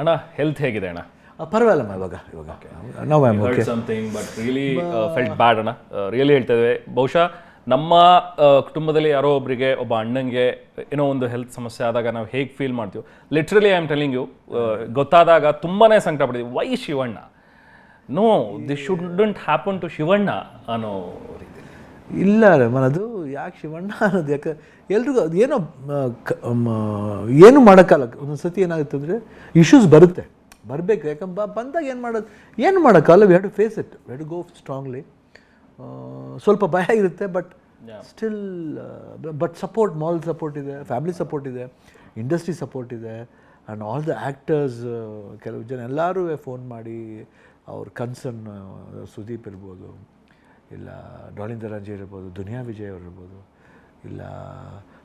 ಅಣ್ಣ ಹೆಲ್ತ್ ಹೇಗಿದೆ ಅಣ್ಣ? ಪರವಾಗಿಲ್ಲಮ್ಮ ಇವಾಗ ಇವಾಗ. ನಾವು am okay something but really felt bad uh, ಅಣ್ಣ. ರಿಯಲಿ ಹೇಳ್ತಾ ಇದ್ದೇವೆ ಬಹುಶಃ ನಮ್ಮ ಆ, ಕುಟುಂಬದಲ್ಲಿ ಯಾರೋ ಒಬ್ಬರಿಗೆ ಒಬ್ಬ ಅಣ್ಣಂಗೆ ಏನೋ ಒಂದು ಹೆಲ್ತ್ ಸಮಸ್ಯೆ ಆದಾಗ ನಾವು ಹೇಗೆ ಫೀಲ್ ಮಾಡ್ತೀವಿ. Literally I am telling you ಗೊತ್ತಾದಾಗ ತುಂಬಾನೇ ಸಂಕಟ ಪಡ್ತೀವಿ. Why Shivanna? No this shouldn't happen to Shivanna ಅನ್ನೋ ರೀತಿ. ಇಲ್ಲ ಮನದು ಯಾಕೆ ಶಿವಣ್ಣ ಅನ್ನೋದು? ಯಾಕೆ ಎಲ್ರಿಗೂ ಅದು ಏನೋ ಏನು ಮಾಡೋಕ್ಕಲ್ಲ. ಒಂದೊಂದು ಸತಿ ಏನಾಗುತ್ತೆ ಅಂದರೆ ಇಶ್ಯೂಸ್ ಬರುತ್ತೆ. ಬರಬೇಕು. ಯಾಕಂದ್ರೆ ಬ- ಬಂದಾಗ ಏನು ಮಾಡೋದು? ಏನು ಮಾಡೋಕ್ಕಲ್ಲ? We have to face it we have to go strongly ಸ್ವಲ್ಪ ಭಯ ಇರುತ್ತೆ ಬಟ್ ಸ್ಟಿಲ್ ಬಟ್ ಸಪೋರ್ಟ್ ಮಾಲ್ ಸಪೋರ್ಟ್ ಇದೆ ಫ್ಯಾಮಿಲಿ ಸಪೋರ್ಟ್ ಇದೆ ಇಂಡಸ್ಟ್ರಿ ಸಪೋರ್ಟ್ ಇದೆ ಆ್ಯಂಡ್ ಆಲ್ ದ ಆ್ಯಕ್ಟರ್ಸ್ ಕೆಲವು ಜನ ಎಲ್ಲರೂ ಫೋನ್ ಮಾಡಿ ಅವ್ರ ಕನ್ಸರ್ನ್ ಸುದೀಪ್ ಇರ್ಬೋದು. ಇಲ್ಲ ಡಾಲಿಂದ ರಾಜೇ ಇರ್ಬೋದು ದುನಿಯಾ ವಿಜಯ್ ಅವ್ರು ಇರ್ಬೋದು ಇಲ್ಲ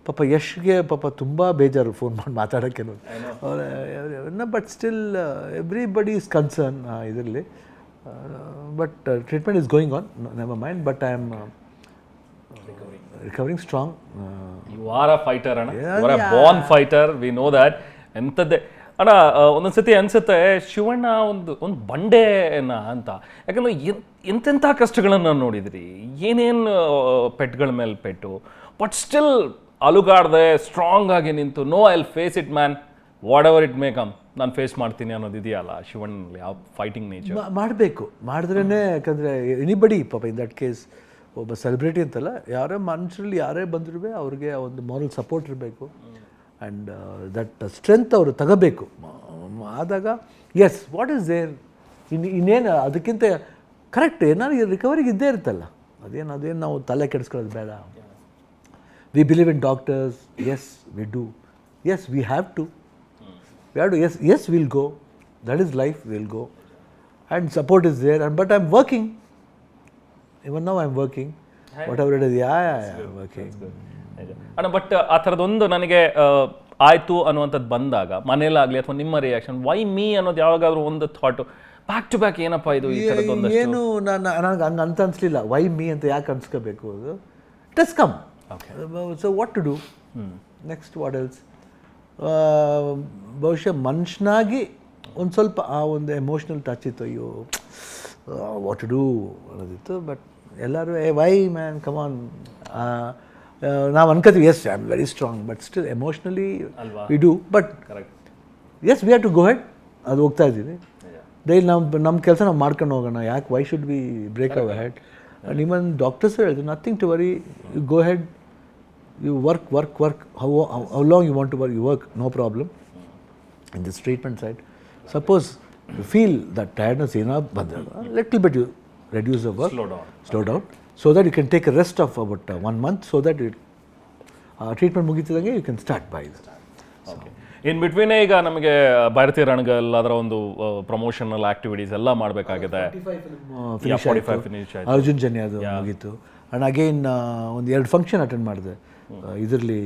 ಪಾಪ ಯಶ್ಗೆ ಪಾಪ ತುಂಬ ಬೇಜಾರು ಫೋನ್ ಮಾಡಿ ಮಾತಾಡೋಕ್ಕೆ but still everybody is concern ಇದರಲ್ಲಿ. But treatment is going on never mind but I am recovering strong you are a fighter ಅಣ್ಣ born fighter we know that ಎಂಥದ್ದೇ ಅಣ್ಣ ಒಂದೊಂದು ಒಂದೊಂದ್ಸತಿ ಅನ್ಸುತ್ತೆ ಶಿವಣ್ಣ ಒಂದು ಒಂದು ಬಂಡೆನ ಅಂತ. ಯಾಕಂದ್ರೆ ಎಂತೆಂಥ ಕಷ್ಟಗಳನ್ನು ನೋಡಿದ್ರಿ? ಏನೇನು ಪೆಟ್ಗಳ ಮೇಲೆ ಪೆಟ್ಟು? ಬಟ್ ಸ್ಟಿಲ್ ಅಲುಗಾಡ್ದೆ ಸ್ಟ್ರಾಂಗ್ ಆಗಿ ನಿಂತು no I face it man whatever it may come ನಾನು ಫೇಸ್ ಮಾಡ್ತೀನಿ ಅನ್ನೋದು ಇದೆಯಲ್ಲ ಶಿವಣ್ಣನಲ್ಲಿ ಯಾವ ಫೈಟಿಂಗ್ ನೇಚರ್ ಮಾಡಬೇಕು. ಮಾಡಿದ್ರೇ ಯಾಕಂದರೆ ಎನಿಬಡಿ ಪಾಪ ಇನ್ ದಟ್ ಕೇಸ್ ಒಬ್ಬ ಸೆಲೆಬ್ರಿಟಿ ಅಂತಲ್ಲ ಯಾರೇ ಮನುಷ್ಯರಲ್ಲಿ ಯಾರೇ ಬಂದ್ರೂ ಅವ್ರಿಗೆ ಒಂದು ಮಾರಲ್ ಸಪೋರ್ಟ್ ಇರಬೇಕು. ಆ್ಯಂಡ್ ದಟ್ ಸ್ಟ್ರೆಂತ್ ಅವರು ತಗೋಬೇಕು. ಆದಾಗ ಎಸ್ ವಾಟ್ ಈಸ್ ದೇರ್ ಇನ್ನು ಇನ್ನೇನು ಅದಕ್ಕಿಂತ ಕರೆಕ್ಟ್ ಏನಾದ್ರು ರಿಕವರಿಗೆ ಇದ್ದೇ ಇರುತ್ತಲ್ಲ. ಅದೇನು ಅದೇನು ನಾವು ತಲೆ ಕೆಡಿಸ್ಕೊಳ್ಳೋದು ಬೇಡ. We believe in doctors as we do as we have to ವ್ಯಾ do as as will go that is life will go and support is there and but I am working even now I am working whatever it is yeah working working ಅಣ್ಣ but ಆ ಥರದೊಂದು ನನಗೆ ಆಯಿತು ಅನ್ನುವಂಥದ್ದು ಬಂದಾಗ ಮನೇಲಾಗಲಿ ಅಥವಾ ನಿಮ್ಮ reaction Y me ಅನ್ನೋದು ಯಾವಾಗಾದ್ರೂ ಒಂದು ಥಾಟು ಬ್ಯಾಕ್ ಟು ಬ್ಯಾಕ್ ಏನಪ್ಪ ಇದು ಈ ಏನು ನಾನು ನನಗೆ ಹಂಗೆ ಅಂತ ಅನಿಸ್ಲಿಲ್ಲ ವೈ ಮೀ ಅಂತ ಯಾಕೆ ಅನ್ಸ್ಕೋಬೇಕು ಅದು? It come come so what to do next what else ಬಹುಶಃ ಮನುಷ್ಯನಾಗಿ ಒಂದು ಸ್ವಲ್ಪ ಆ ಒಂದು ಎಮೋಷ್ನಲ್ ಟಚ್ ಇತ್ತು. ಅಯ್ಯೋ ವಾಟ್ ಟು ಡೂ ಅನ್ನೋದಿತ್ತು. ಬಟ್ ಎಲ್ಲರೂ ಏ ವೈ ಮ್ಯಾನ್ ಕಮಾನ್ ನಾವು ಅನ್ಕೋತೀವಿ yes I am very strong but still emotionally we do but correct yes we have to go ahead ಅದು ಹೋಗ್ತಾ ಇದ್ದೀವಿ. ಡೈಲಿ ನಮ್ಮ ನಮ್ಮ ಕೆಲಸ ನಾವು ಮಾಡ್ಕೊಂಡು ಹೋಗೋಣ ಯಾಕೆ why should be break our head ನಿಮ್ಮನ್ನು ಡಾಕ್ಟರ್ಸ್ ಹೇಳಿದ್ರು nothing to worry you go ahead you work work work how how long you want to work you work no problem in this treatment side suppose you feel that tiredness ಏನಾದ್ರು ಬಂದಾಗ little bit you reduce the work Slow down. Slow down so that you can take a rest of about one month so that it treatment ಮುಗಿತಿದಂಗೆ you can start by okay in ಬಿಟ್ವೀನೇ ಈಗ ನಮಗೆ ಭಾರತೀಯ ರಣಗಲ್ ಅದರ ಒಂದು promotional activities ಎಲ್ಲ ಮಾಡಬೇಕಾಗಿದೆ. ಅರ್ಜುನ್ ಜನ್ಯ ಜನ್ಯದು ಮುಗೀತು. And again ಒಂದು ಎರಡು ಫಂಕ್ಷನ್ ಅಟೆಂಡ್ ಮಾಡಿದೆ. ಇದರಲ್ಲಿ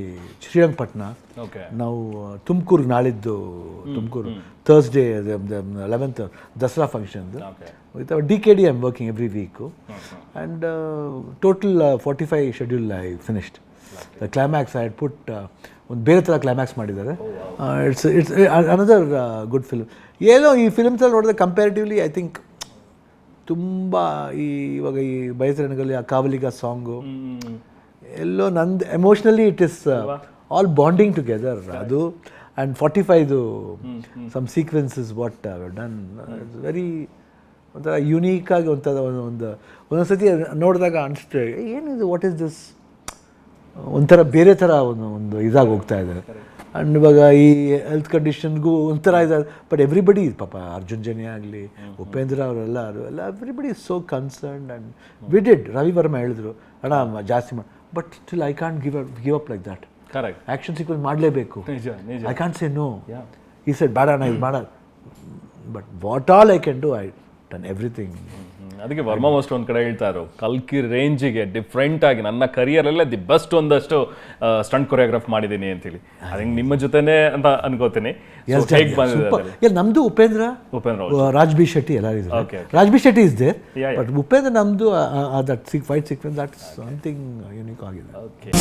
ಶ್ರೀರಂಗಪಟ್ಟಣ ಓಕೆ ನಾವು ತುಮಕೂರಿಗೆ ನಾಳಿದ್ದು Tumakuru Thursday eleventh Dasara ಫಂಕ್ಷನ್ದು with D K D I'm working every week and total forty five schedule I finished the climax I put ಒಂದು ಬೇರೆ ಥರ ಕ್ಲೈಮ್ಯಾಕ್ಸ್ ಮಾಡಿದ್ದಾರೆ. It's it's another good film ಏನೋ ಈ ಫಿಲ್ಮ್ಸಲ್ಲಿ ನೋಡಿದ್ರೆ ಕಂಪ್ಯಾರಿಟಿವ್ಲಿ ಐ ಥಿಂಕ್ ತುಂಬ ಈ ಇವಾಗ ಈ ಬಯಸರಣಗಳಲ್ಲಿ ಆ ಕಾವಲಿಗ ಸಾಂಗು ಎಲ್ಲೋ ನಂದು emotionally it is all bonding together ಅದು and forty five some sequences what done it's very ಒಂಥರ ಯುನೀಕ್ ಆಗಿ ಒಂಥರ ಒಂದು ಒಂದು ಒಂದೊಂದು ಸತಿ ನೋಡಿದಾಗ ಅನಿಸ್ತು ಏನಿದು ವಾಟ್ ಈಸ್ ದಿಸ್ ಒಂಥರ ಬೇರೆ ಥರ ಒಂದು ಒಂದು ಇದಾಗಿ ಹೋಗ್ತಾ ಇದೆ. ಆ್ಯಂಡ್ ಇವಾಗ ಈ ಹೆಲ್ತ್ ಕಂಡೀಷನ್ಗೂ ಒಂಥರ ಇದೆ ಬಟ್ ಎವ್ರಿಬಡಿ ಪಾಪ ಅರ್ಜುನ್ ಜನಿ ಆಗಲಿ ಉಪೇಂದ್ರ ಅವರೆಲ್ಲ ಎಲ್ಲ everybody is so concern and we did Ravi Varma ಹೇಳಿದ್ರು ಅಣ್ಣ ಜಾಸ್ತಿ ಮಾಡಿ but still I can't give give up like that correct action sequence ಮಾಡಲೇಬೇಕು. ಐ ಕಾಂಟ್ ಸೇ ನೋ ಈ ಸೆಟ್ ಬೇಡ ನಾ ಇದು ಮಾಡ but what all I can do I done everything. ಅದಕ್ಕೆ ವರ್ಮಾ ಮಾಸ್ಟರ್ ಒಂದು ಕಡೆ ಹೇಳ್ತಾರು ಕಲ್ಕಿ ರೇಂಜಿಗೆ ಡಿಫ್ರೆಂಟ್ ಆಗಿ ನನ್ನ ಕರಿಯರಲ್ಲೇ ದಿ ಬೆಸ್ಟ್ ಒಂದಷ್ಟು ಸ್ಟಂಟ್ ಕೊರಿಯೋಗ್ರಾಫ್ ಮಾಡಿದ್ದೀನಿ ಅಂತೇಳಿ. ಹಂಗೆ ನಿಮ್ಮ ಜೊತೆನೆ ಅಂತ ಅನ್ಕೋತೀನಿ. ಹೇಗ್ ಬಂದಿದೆ? ನಮ್ದು ಉಪೇಂದ್ರ ಉಪೇಂದ್ರ ರಾಜ್ಬಿ ರಾಜ್ ಶೆಟ್ಟಿ ಎಲ್ಲರೂ Raj B Shetty is there. But Upendra ನಮ್ದು that sick fight sequence that something unique ಆಗಿದೆ. Okay.